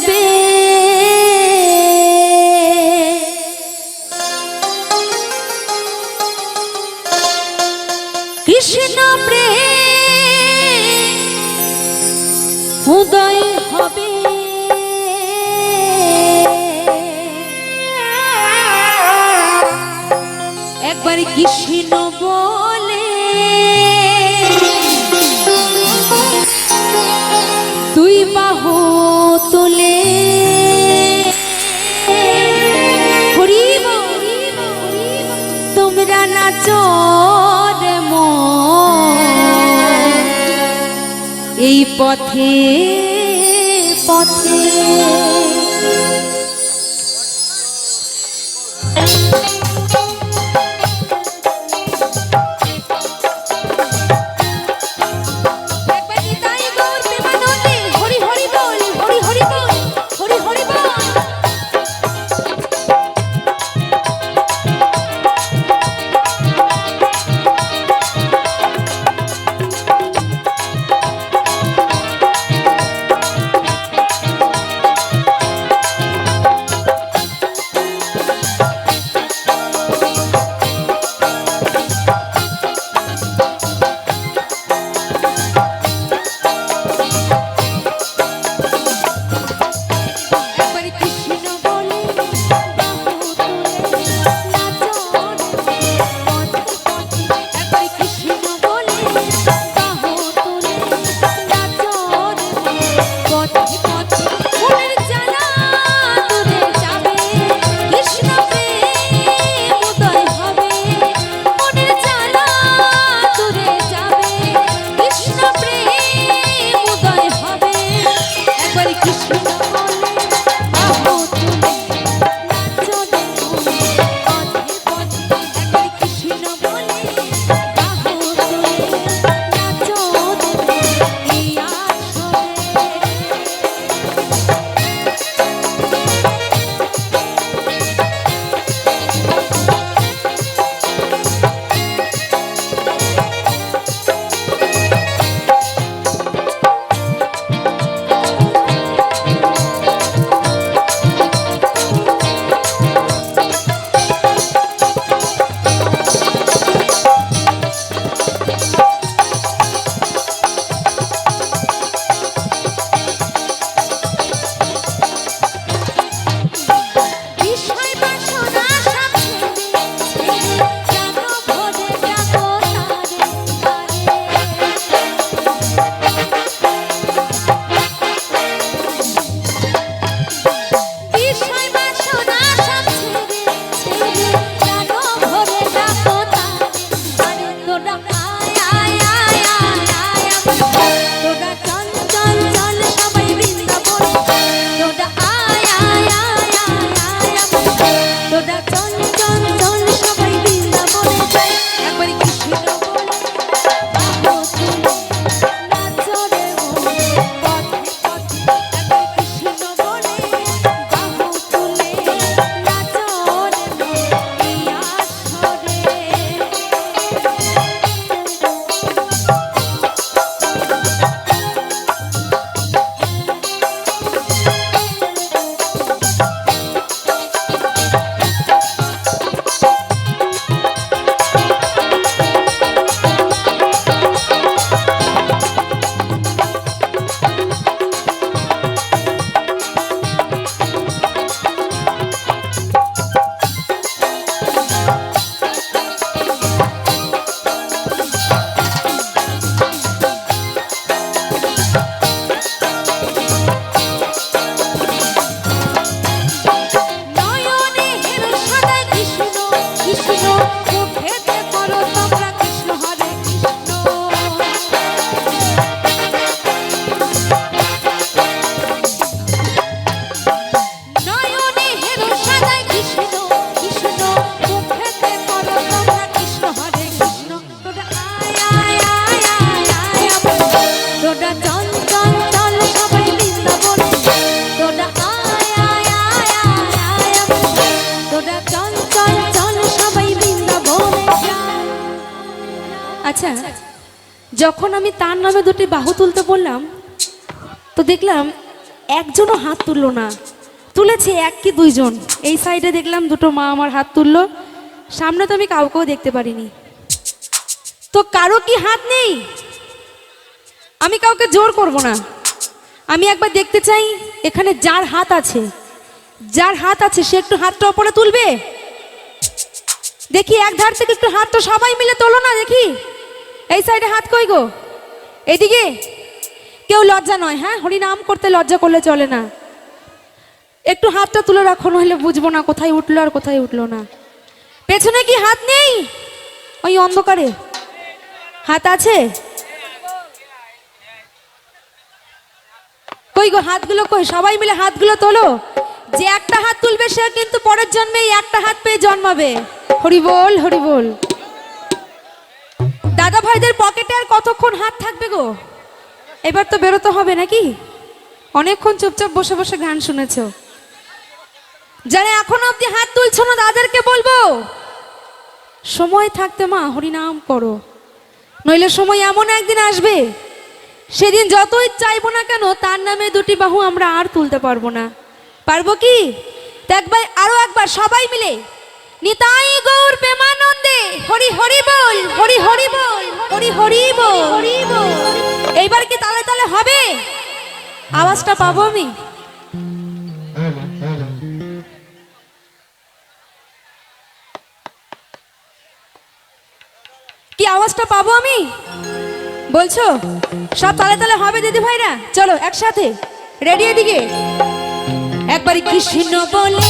যাবে। কৃষ্ণ প্রেম উদয় হবে। একবার কৃষ্ণ বলে তুই মাহ চর এই পথে পথে আচ্ছা যখন আমি তার নামে দুটি বাহু তুলতে বললাম, তো দেখলাম একজনও হাত তুললো না। তুলেছে এক কি দুইজন। এই সাইডে দেখলাম দুটো মা আমার হাত তুললো, সামনে তো আমি কাউকেও দেখতে পারিনি। তো কারও কি হাত নেই? আমি কাউকে জোর করব না। আমি একবার দেখতে চাই এখানে যার হাত আছে। যার হাত আছে, সে একটু হাতটা ওপরে তুলবে? দেখি এক ধার থেকে একটু হাতটা সবাই মিলে তোলো না, দেখি। এই সাইডে হাত কই গো? এদিকে কেউ লজ্জা নয় হ্যাঁ? হরিনাম করতে লজ্জা করলে চলে না। একটু হাতটা তুলে রাখো, নইলে বুঝব না কোথায় উঠল আর কোথায় উঠল না। পেছনে কি হাত নেই? ওই অন্ধকারে। হাত আছে? কই গো, হাতগুলো কই? সবাই মিলে হাতগুলো তোলো। যে একটা হাত তুলবে, সে কিন্তু পরের জন্মে একটা হাত পেয়ে জন্মাবে। হরি বল হরি বল ভাইদের পকেটে আর কতক্ষণ হাত থাকবে গো? এবার তো বেরোতে হবে নাকি? অনেকক্ষণ চুপচাপ বসে বসে গান শুনেছো। যারা এখনও অব্দি হাত তুলছো না, তাদেরকে বলব, সময় থাকতে মা, হরিনাম করো। নইলে সময় এমন একদিন আসবে, সেদিন যতই চাইব না কেন, তার নামে দুটি বাহু আমরা আর তুলতে পারব না। পারব কি? তো একবার আরও একবার সবাই মিলে নিতাই গৌর প্রেমানন্দে, হরি হরি বল, হরি হরি বল, হরি হরি বল। হরি বল এইবার কি তালে তালে হবে? আওয়াজটা পাবো আমি? কি আওয়াজটা পাবো আমি? বলছো? সব তালে তালে হবে দিদি ভাইরা চলো একসাথে রেডি এদিকে। একবারই কৃষ্ণ বলে